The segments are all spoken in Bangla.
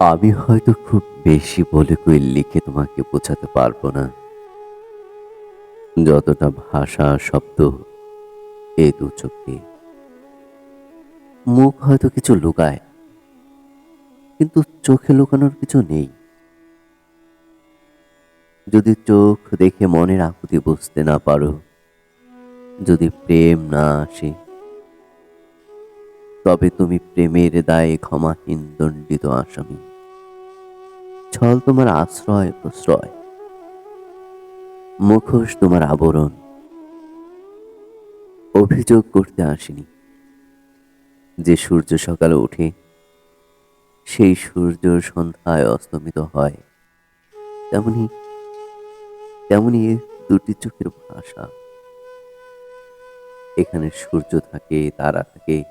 আমি হয়তো খুব বেশি বলে কই লিখে তোমাকে বোঝাতে পারব না। যতটা ভাষা শব্দ এ দু চোখে। মুখ হয়তো কিছু লুকায়, কিন্তু চোখে লুকানোর কিছু নেই। যদি চোখ দেখে মনের আকুতি বুঝতে না পারো, যদি প্রেম না আসে, তবে তুমি প্রেমের দায়ে ক্ষমাহীন দণ্ডিত আসামি। ছল তোমার আশ্রয়, প্রশ্রয়। মুখোশ তোমার আবরণ। অভিযোগ করতে আসেনি। যে সূর্য সকালে ওঠে, সেই সূর্য সন্ধ্যায় অস্তমিত হয়। তেমনি তেমনি দুটি চোখের ভাষা। এখানে সূর্য থাকে, তারা থাকে,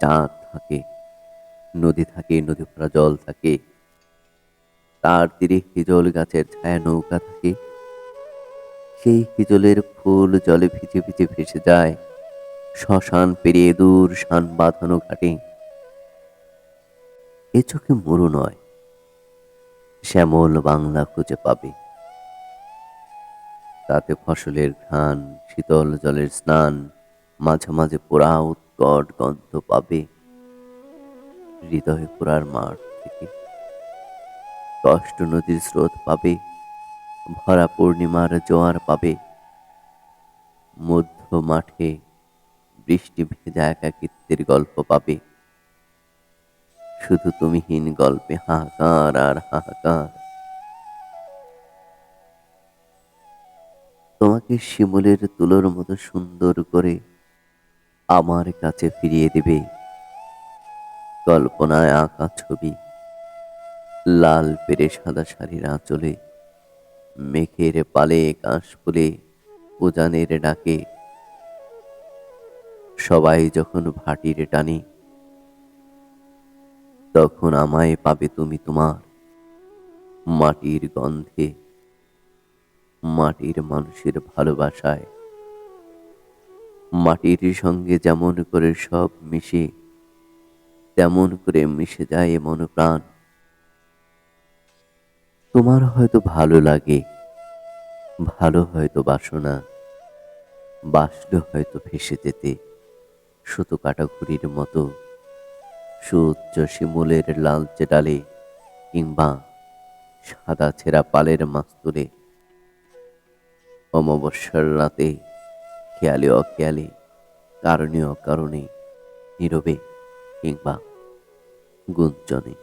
চাঁদ থাকে, নদী থাকে নদী ভরা জল থাকে। তার তীরে হিজল গাছের ছায়া নৌকা থাকে। সেই হিজলের ফুল জলে ভিজে ভিজে ভেসে যায়। শ্মশান পেরিয়ে দূর শান বাঁধানো ঘাটে। এ চোখে মরু নয়, শ্যামল বাংলা খুঁজে পাবে। তাতে ফসলের ঘ্রাণ, শীতল জলের স্নান, মাঝে মাঝে পোড়া উৎকট গন্ধ পাবে। হৃদয়ে পোড়ার মাঠ থেকে কষ্ট নদীর স্রোত পাবে, ভরা পূর্ণিমার জোয়ার পাবে। মধ্য মাঠে বৃষ্টি ভেজা একাকিত্বের গল্প পাবে। শুধু তুমিহীন গল্পে হাহাকার আর হাহাকার। তোমাকে শিমুলের তুলোর মতো সুন্দর করে আমার কাছে ফিরিয়ে দেবে। কল্পনায় আঁকা ছবি লাল পেরে সাদা শাড়ির আঁচলে, মেঘের পালে কাশ ফুলে উজানের ডাকে। সবাই যখন ভাটির টানে, তখন আমায় পাবে তুমি তোমার মাটির গন্ধে, মাটির মানুষের ভালোবাসায়। মাটির সঙ্গে যেমন করে সব মিশে, তেমন করে মিশে যায় মন প্রাণ তোমার হয়তো ভালো লাগে, ভালো হয়তো বাসনা, বাসলে হয়তো ভেসে যেতে, সুতো কাটা ঘুড়ির মতো, সুউচ্চ শিমুলের লালচে ডালে কিংবা সাদা ছেঁড়া পালের মাস্তুলে অমাবস্যার রাতে খেয়ালে অখেয়ালে, কারণে অকারণে, নীরবে কিংবা গুঞ্জনে।